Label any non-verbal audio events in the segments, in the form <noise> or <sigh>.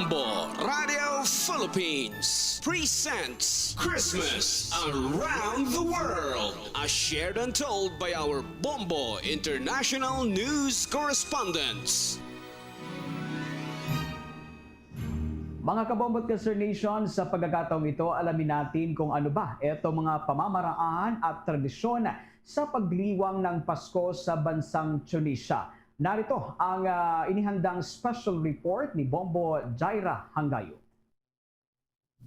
Bombo Radio Philippines presents Christmas Around the World, as shared and told by our Bombo International News Correspondents. Mga kabombot Sir Nation, sa pagkakataong ito, alamin natin kung ano ba ito mga pamamaraan at tradisyon sa pagliwang ng Pasko sa bansang Tunisia. Narito ang ah, inihandang special report ni Bombo Jaira Hangayo.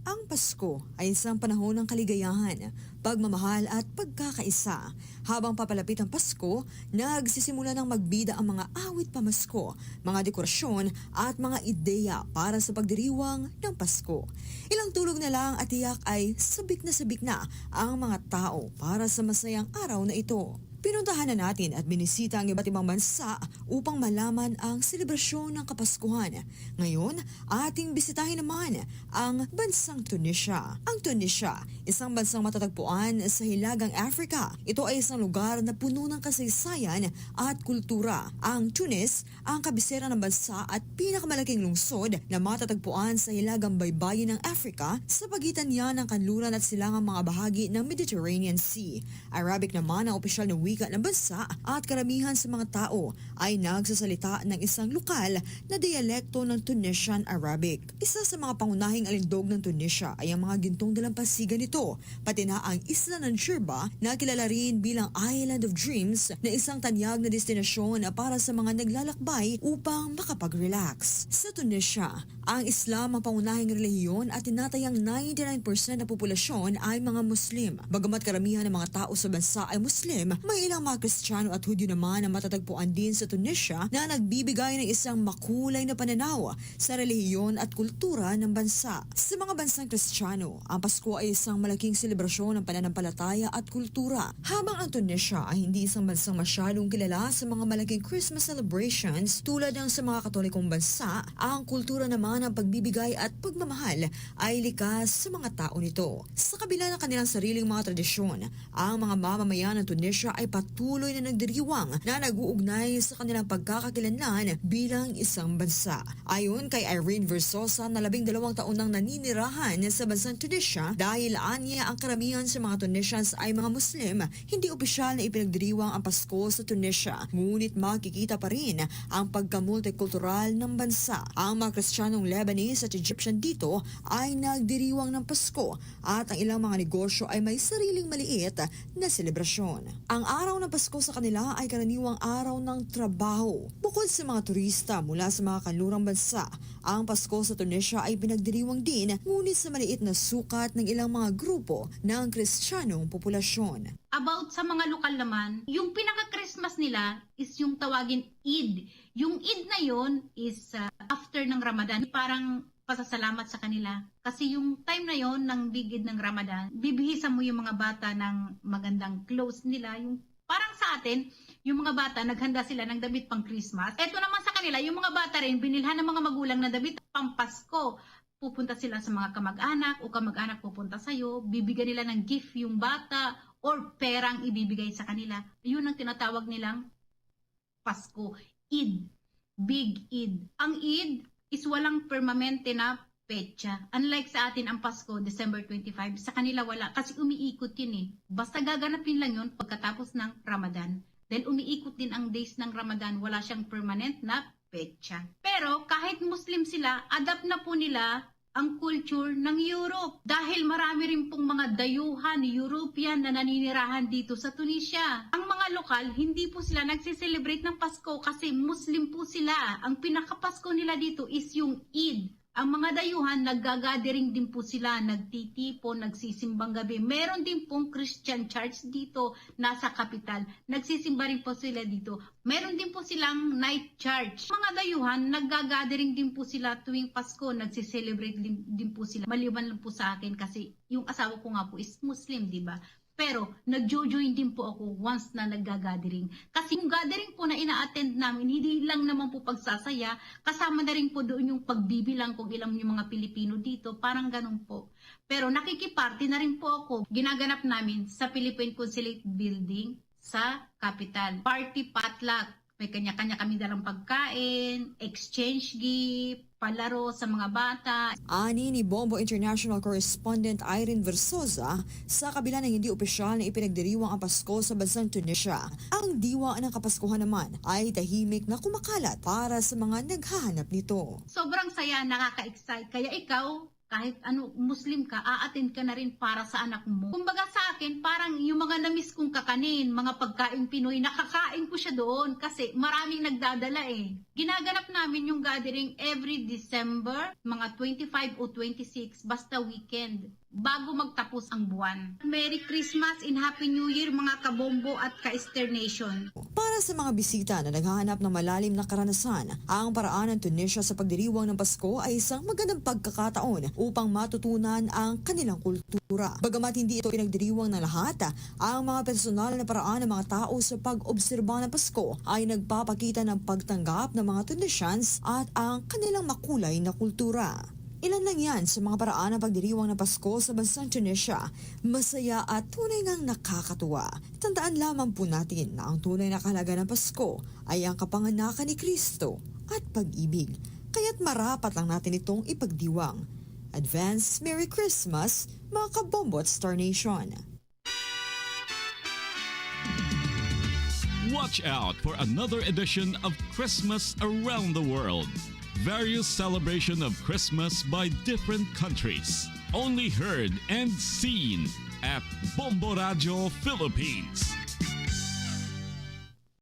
Ang Pasko ay isang panahon ng kaligayahan, pagmamahal at pagkakaisa. Habang papalapit ang Pasko, nagsisimula ng magbida ang mga awit pamasko, mga dekorasyon at mga ideya para sa pagdiriwang ng Pasko. Ilang tulog na lang at tiyak ay sabik na sabik na ang mga tao para sa masayang araw na ito. Pinuntahan na natin at binisita ang iba't ibang bansa upang malaman ang selebrasyon ng Kapaskuhan. Ngayon, ating bisitahin naman ang bansang Tunisia. Ang Tunisia, isang bansang matatagpuan sa Hilagang Africa. Ito ay isang lugar na puno ng kasaysayan at kultura. Ang Tunis, ang kabisera ng bansa at pinakamalaking lungsod na matatagpuan sa Hilagang Baybayin ng Africa sa pagitan niya ng kanluran at silangang mga bahagi ng Mediterranean Sea. Arabic naman ang opisyal na wika ng bansa at karamihan sa mga tao ay nagsasalita ng isang lokal na dialekto ng Tunisian Arabic. Isa sa mga pangunahing alindog ng Tunisia ay ang mga gintong dalampasigan nito, pati na ang isla ng Shirba na kilala rin bilang Island of Dreams na isang tanyag na destinasyon para sa mga naglalakbay upang makapag-relax. Sa Tunisia, ang Islam ang pangunahing relihiyon at tinatayang 99% ng populasyon ay mga Muslim. Bagamat karamihan ng mga tao sa bansa ay Muslim, may ilang mga Kristiyano at Hudyo naman na matatagpuan din sa Tunisia na nagbibigay ng isang makulay na pananaw sa relihiyon at kultura ng bansa. Sa mga bansang Kristiyano, ang Pasko ay isang malaking selebrasyon ng pananampalataya at kultura. Habang ang Tunisia ay hindi isang bansang masyadong kilala sa mga malaking Christmas celebrations tulad ng sa mga katolikong bansa, ang kultura naman ng pagbibigay at pagmamahal ay likas sa mga tao nito. Sa kabila ng kanilang sariling mga tradisyon, ang mga mamamayan ng Tunisia ay patuloy na nagdiriwang na nag-uugnay sa kanilang pagkakakilanlan bilang isang bansa. Ayon kay Irene Versosa na labing dalawang taon nang naninirahan sa bansang Tunisia dahil anya ang karamihan sa mga Tunisians ay mga Muslim, hindi opisyal na ipinagdiriwang ang Pasko sa Tunisia. Ngunit makikita pa rin ang pagkamultikultural ng bansa. Ang mga Kristiyanong Lebanese at Egyptian dito ay nagdiriwang ng Pasko at ang ilang mga negosyo ay may sariling maliit na selebrasyon. Ang araw ng Pasko sa kanila ay karaniwang araw ng trabaho. Bukod sa mga turista mula sa mga kanlurang bansa, ang Pasko sa Tunisia ay pinagdiriwang din ngunit sa maliit na sukat ng ilang mga grupo ng Kristiyanong populasyon. About sa mga lokal naman, yung pinaka-Christmas nila is yung tawagin Eid. Yung Eid na yon is uh, after ng Ramadan. Parang pasasalamat sa kanila. Kasi yung time na yon ng Big Eid ng Ramadan, bibihisan mo yung mga bata ng magandang clothes nila. Yung parang sa atin, yung mga bata, naghanda sila ng damit pang Christmas. Eto naman sa kanila, yung mga bata rin, binilhan ng mga magulang na damit pang Pasko pupunta sila sa mga kamag-anak o kamag-anak pupunta sa'yo, bibigyan nila ng gift yung bata or perang ibibigay sa kanila. Yun ang tinatawag nilang Pasko. Eid. Big Eid. Ang Eid is walang permanente na petsa. Unlike sa atin ang Pasko, December 25, sa kanila wala. Kasi umiikot yun eh. Basta gaganapin lang yun pagkatapos ng Ramadan. Then umiikot din ang days ng Ramadan. Wala siyang permanent na petsa. Pero kahit Muslim sila, adapt na po nila ang culture ng Europe. Dahil marami rin pong mga dayuhan European na naninirahan dito sa Tunisia. Ang mga lokal, hindi po sila nagsiselebrate ng Pasko kasi Muslim po sila. Ang pinakapasko nila dito is yung Eid. Ang mga dayuhan, naggagathering din po sila, nagtitipo, nagsisimbang gabi. Meron din pong Christian church dito, nasa kapital. Nagsisimba rin po sila dito. Meron din po silang night church. Mga dayuhan, naggagathering din po sila tuwing Pasko, nagsiselebrate din, din po sila. Maliban lang po sa akin kasi yung asawa ko nga po is Muslim, di ba? Pero nagjo-join din po ako once na nagga-gathering. Kasi yung gathering po na ina-attend namin, hindi lang naman po pagsasaya, kasama na rin po doon yung pagbibilang kung ilang yung mga Pilipino dito, parang ganun po. Pero nakikiparty na rin po ako. Ginaganap namin sa Philippine Consulate Building sa Capital. Party potluck. May kanya-kanya kami dalang pagkain, exchange gift, palaro sa mga bata. Ani ni Bombo International Correspondent Irene Versosa, sa kabila ng hindi opisyal na ipinagdiriwang ang Pasko sa bansang Tunisia, ang diwa ng Kapaskuhan naman ay tahimik na kumakalat para sa mga naghahanap nito. Sobrang saya, nakaka-excite. Kaya ikaw, kahit ano, Muslim ka, a-attend ka na rin para sa anak mo. Kumbaga sa akin, parang yung mga namis kong kakanin, mga pagkain Pinoy, <laughs> nakakain ko siya doon kasi maraming nagdadala eh. Ginaganap namin yung gathering every December, mga 25 o 26, basta weekend, bago magtapos ang buwan. Merry Christmas and Happy New Year mga kabombo at ka-Easter Nation. Para sa mga bisita na naghahanap ng malalim na karanasan, ang paraan ng Tunisia sa pagdiriwang ng Pasko ay isang magandang pagkakataon upang matutunan ang kanilang kultura. Bagamat hindi ito pinagdiriwang ng lahat, ang mga personal na paraan ng mga tao sa pag-obserba ng Pasko ay nagpapakita ng pagtanggap ng mga Tunisians at ang kanilang makulay na kultura. Ilan lang yan sa mga paraan ng pagdiriwang ng Pasko sa bansang Tunisia. Masaya at tunay ngang nakakatuwa. Tandaan lamang po natin na ang tunay na kahalaga ng Pasko ay ang kapanganakan ni Kristo at pag-ibig. Kaya't marapat lang natin itong ipagdiwang. Advance Merry Christmas, mga kabombo at Star Nation. Watch out for another edition of Christmas Around the World. Various celebration of Christmas by different countries. Only heard and seen at Bombo Radio Philippines.